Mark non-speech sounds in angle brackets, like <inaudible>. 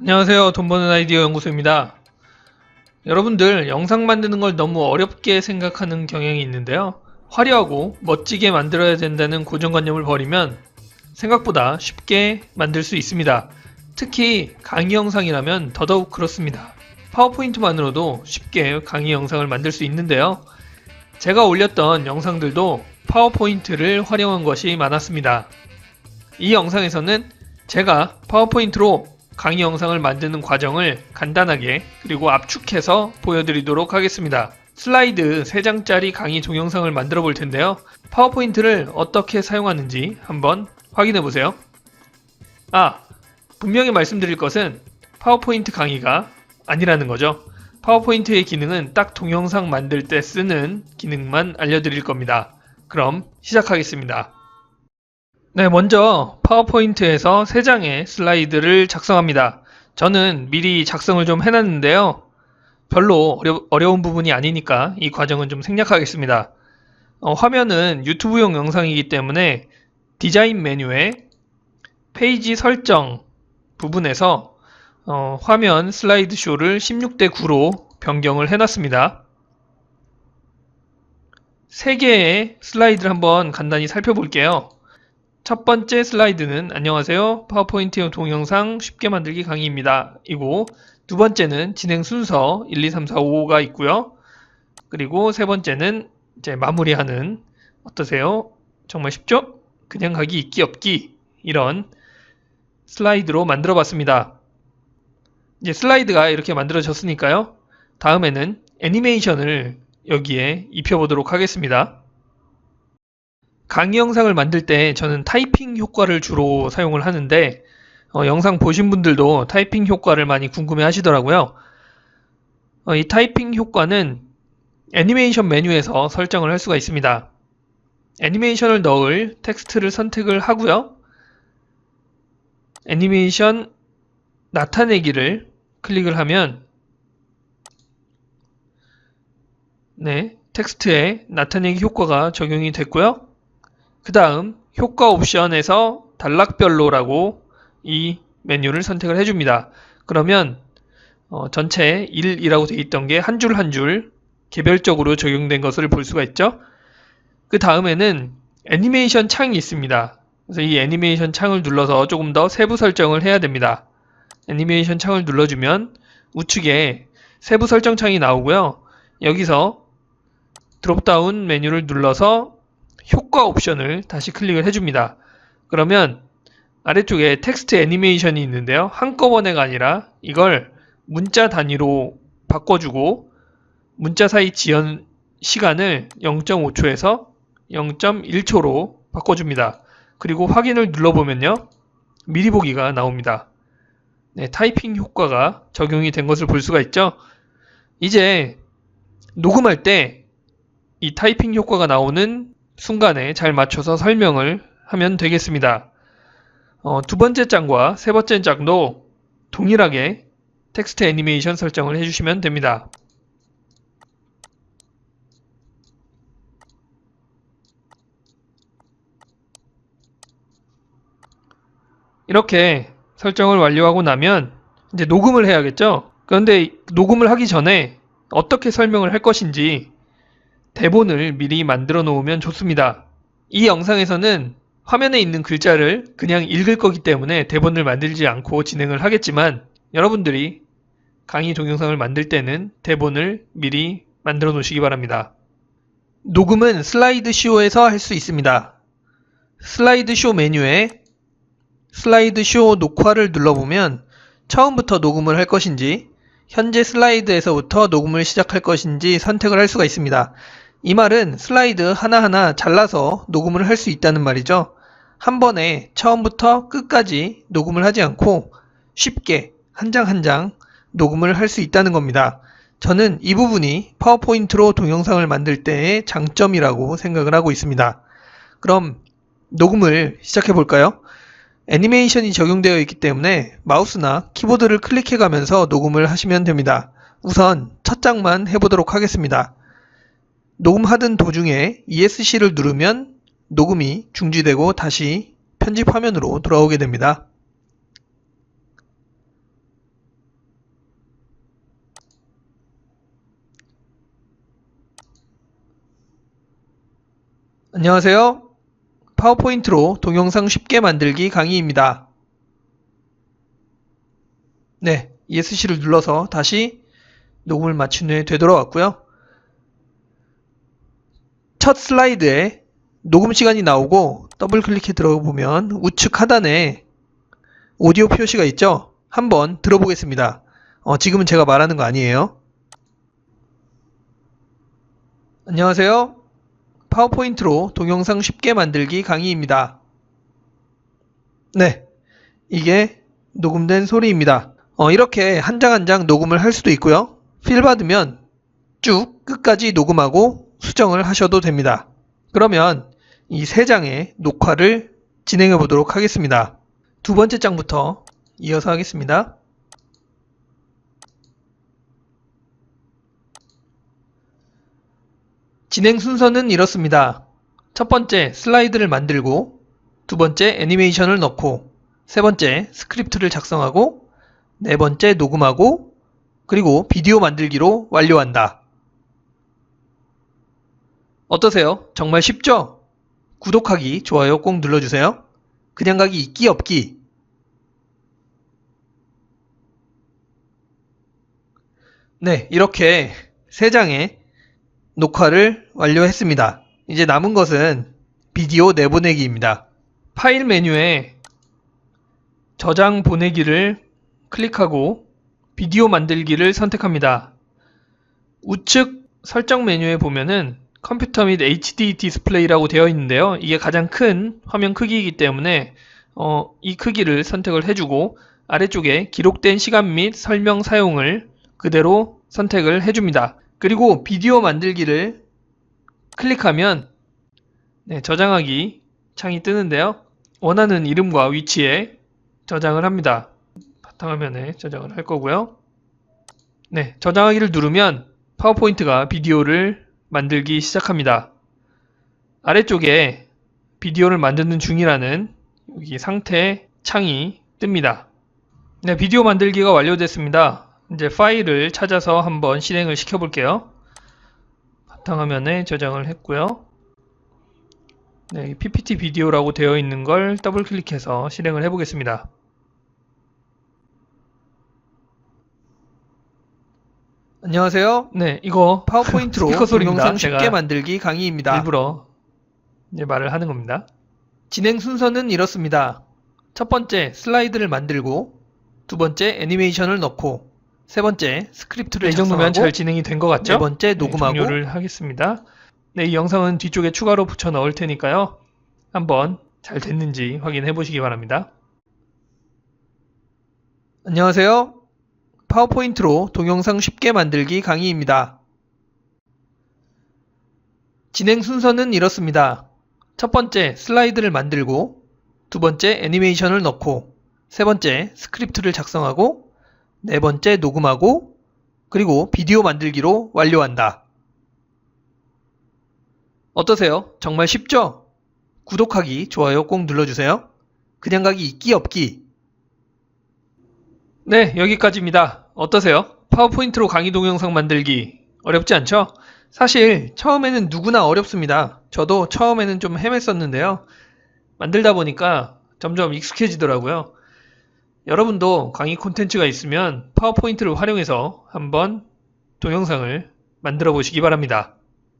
안녕하세요. 돈 버는 아이디어 연구소입니다. 여러분들 영상 만드는 걸 너무 어렵게 생각하는 경향이 있는데요. 화려하고 멋지게 만들어야 된다는 고정관념을 버리면 생각보다 쉽게 만들 수 있습니다. 특히 강의 영상이라면 더더욱 그렇습니다. 파워포인트만으로도 쉽게 강의 영상을 만들 수 있는데요. 제가 올렸던 영상들도 파워포인트를 활용한 것이 많았습니다. 이 영상에서는 제가 파워포인트로 강의 영상을 만드는 과정을 간단하게 그리고 압축해서 보여드리도록 하겠습니다. 슬라이드 3장짜리 강의 동영상을 만들어 볼 텐데요. 파워포인트를 어떻게 사용하는지 한번 확인해 보세요. 아, 분명히 말씀드릴 것은 파워포인트 강의가 아니라는 거죠. 파워포인트의 기능은 딱 동영상 만들 때 쓰는 기능만 알려드릴 겁니다. 그럼 시작하겠습니다. 네, 먼저 파워포인트에서 3장의 슬라이드를 작성합니다. 저는 미리 작성을 좀 해놨는데요. 별로 어려, 운 부분이 아니니까 이 과정은 좀 생략하겠습니다. 어, 화면은 유튜브용 영상이기 때문에 디자인 메뉴에 페이지 설정 부분에서 어, 화면 슬라이드 쇼를 16대 9로 변경을 해놨습니다. 세 개의 슬라이드를 한번 간단히 살펴볼게요. 첫 번째 슬라이드는 안녕하세요. 파워포인트 동영상 쉽게 만들기 강의입니다. 이고 두 번째는 진행 순서 1, 2, 3, 4, 5가 있고요. 그리고 세 번째는 이제 마무리하는 어떠세요? 정말 쉽죠? 그냥 가기 있기 없기 이런 슬라이드로 만들어 봤습니다. 이제 슬라이드가 이렇게 만들어졌으니까요. 다음에는 애니메이션을 여기에 입혀보도록 하겠습니다. 강의 영상을 만들 때 저는 타이핑 효과를 주로 사용을 하는데 어, 영상 보신 분들도 타이핑 효과를 많이 궁금해 하시더라고요. 어, 이 타이핑 효과는 애니메이션 메뉴에서 설정을 할 수가 있습니다. 애니메이션을 넣을 텍스트를 선택을 하고요. 애니메이션 나타내기를 클릭을 하면 네, 텍스트에 나타내기 효과가 적용이 됐고요. 그 다음 효과 옵션에서 단락별로라고 이 메뉴를 선택을 해줍니다. 그러면 어, 전체 1이라고 되어 있던 게한줄 한 줄 개별적으로 적용된 것을 볼 수가 있죠. 그 다음에는 애니메이션 창이 있습니다. 그래서 이 애니메이션 창을 눌러서 조금 더 세부 설정을 해야 됩니다. 애니메이션 창을 눌러주면 우측에 세부 설정 창이 나오고요. 여기서 드롭다운 메뉴를 눌러서 효과 옵션을 다시 클릭을 해줍니다. 그러면 아래쪽에 텍스트 애니메이션이 있는데요. 한꺼번에가 아니라 이걸 문자 단위로 바꿔주고 문자 사이 지연 시간을 0.5초에서 0.1초로 바꿔줍니다. 그리고 확인을 눌러보면요. 미리 보기가 나옵니다. 네, 타이핑 효과가 적용이 된 것을 볼 수가 있죠. 이제 녹음할 때 이 타이핑 효과가 나오는 순간에 잘 맞춰서 설명을 하면 되겠습니다. 어, 두 번째 장과 세 번째 장도 동일하게 텍스트 애니메이션 설정을 해주시면 됩니다. 이렇게 설정을 완료하고 나면 이제 녹음을 해야겠죠? 그런데 녹음을 하기 전에 어떻게 설명을 할 것인지 대본을 미리 만들어 놓으면 좋습니다. 이 영상에서는 화면에 있는 글자를 그냥 읽을 거기 때문에 대본을 만들지 않고 진행을 하겠지만 여러분들이 강의 동영상을 만들 때는 대본을 미리 만들어 놓으시기 바랍니다. 녹음은 슬라이드 쇼에서 할 수 있습니다. 슬라이드 쇼 메뉴에 슬라이드 쇼 녹화를 눌러보면 처음부터 녹음을 할 것인지 현재 슬라이드에서부터 녹음을 시작할 것인지 선택을 할 수가 있습니다. 이 말은 슬라이드 하나하나 잘라서 녹음을 할 수 있다는 말이죠. 한 번에 처음부터 끝까지 녹음을 하지 않고 쉽게 한 장 한 장 녹음을 할 수 있다는 겁니다. 저는 이 부분이 파워포인트로 동영상을 만들 때의 장점이라고 생각을 하고 있습니다. 그럼 녹음을 시작해 볼까요? 애니메이션이 적용되어 있기 때문에 마우스나 키보드를 클릭해 가면서 녹음을 하시면 됩니다. 우선 첫 장만 해보도록 하겠습니다. 녹음하던 도중에 ESC를 누르면 녹음이 중지되고 다시 편집 화면으로 돌아오게 됩니다. 안녕하세요. 파워포인트로 동영상 쉽게 만들기 강의입니다. 네, ESC를 눌러서 다시 녹음을 마친 후에 되돌아왔고요. 첫 슬라이드에 녹음 시간이 나오고 더블 클릭해 들어보면 우측 하단에 오디오 표시가 있죠? 한번 들어보겠습니다. 어, 지금은 제가 말하는 거 아니에요. 안녕하세요. 파워포인트로 동영상 쉽게 만들기 강의입니다. 네, 이게 녹음된 소리입니다. 어, 이렇게 한 장 한 장 녹음을 할 수도 있고요. 필 받으면 쭉 끝까지 녹음하고 수정을 하셔도 됩니다. 그러면 이 세 장의 녹화를 진행해 보도록 하겠습니다. 두 번째 장부터 이어서 하겠습니다. 진행 순서는 이렇습니다. 첫 번째 슬라이드를 만들고 두 번째 애니메이션을 넣고 세 번째 스크립트를 작성하고 네 번째 녹음하고 그리고 비디오 만들기로 완료한다. 어떠세요? 정말 쉽죠? 구독하기, 좋아요 꼭 눌러주세요. 그냥 가기 있기 없기. 네, 이렇게 세 장의 녹화를 완료했습니다. 이제 남은 것은 비디오 내보내기입니다. 파일 메뉴에 저장 보내기를 클릭하고 비디오 만들기를 선택합니다. 우측 설정 메뉴에 보면은 컴퓨터 및 HD 디스플레이라고 되어 있는데요. 이게 가장 큰 화면 크기이기 때문에 어, 이 크기를 선택을 해주고 아래쪽에 기록된 시간 및 설명 사용을 그대로 선택을 해줍니다. 그리고 비디오 만들기를 클릭하면 네, 저장하기 창이 뜨는데요. 원하는 이름과 위치에 저장을 합니다. 바탕화면에 저장을 할 거고요. 네, 저장하기를 누르면 파워포인트가 비디오를 만들기 시작합니다. 아래쪽에 비디오를 만드는 중이라는 여기 상태 창이 뜹니다. 네, 비디오 만들기가 완료됐습니다. 이제 파일을 찾아서 한번 실행을 시켜 볼게요. 바탕화면에 저장을 했고요. 네, PPT 비디오라고 되어 있는 걸 더블 클릭해서 실행을 해 보겠습니다. 안녕하세요. 네, 이거 파워포인트로 <laughs> 스피커 소리입니다. 동영상 쉽게 제가 만들기 강의입니다. 일부러 이제 말을 하는 겁니다. 진행 순서는 이렇습니다. 첫 번째 슬라이드를 만들고 두 번째 애니메이션을 넣고 세 번째 스크립트를 이 정도면 작성하고 잘 진행이 된 것 같죠? 네 번째 네, 녹음하고 종료를 하겠습니다. 네, 이 영상은 뒤쪽에 추가로 붙여 넣을 테니까요. 한번 잘 됐는지 확인해 보시기 바랍니다. 안녕하세요. 파워포인트로 동영상 쉽게 만들기 강의입니다. 진행 순서는 이렇습니다. 첫 번째 슬라이드를 만들고 두 번째 애니메이션을 넣고 세 번째 스크립트를 작성하고 네 번째 녹음하고 그리고 비디오 만들기로 완료한다. 어떠세요? 정말 쉽죠? 구독하기, 좋아요 꼭 눌러주세요. 그냥 가기 있기 없기. 네, 여기까지입니다. 어떠세요? 파워포인트로 강의 동영상 만들기 어렵지 않죠? 사실 처음에는 누구나 어렵습니다. 저도 처음에는 좀 헤맸었는데요. 만들다 보니까 점점 익숙해지더라고요. 여러분도 강의 콘텐츠가 있으면 파워포인트를 활용해서 한번 동영상을 만들어 보시기 바랍니다.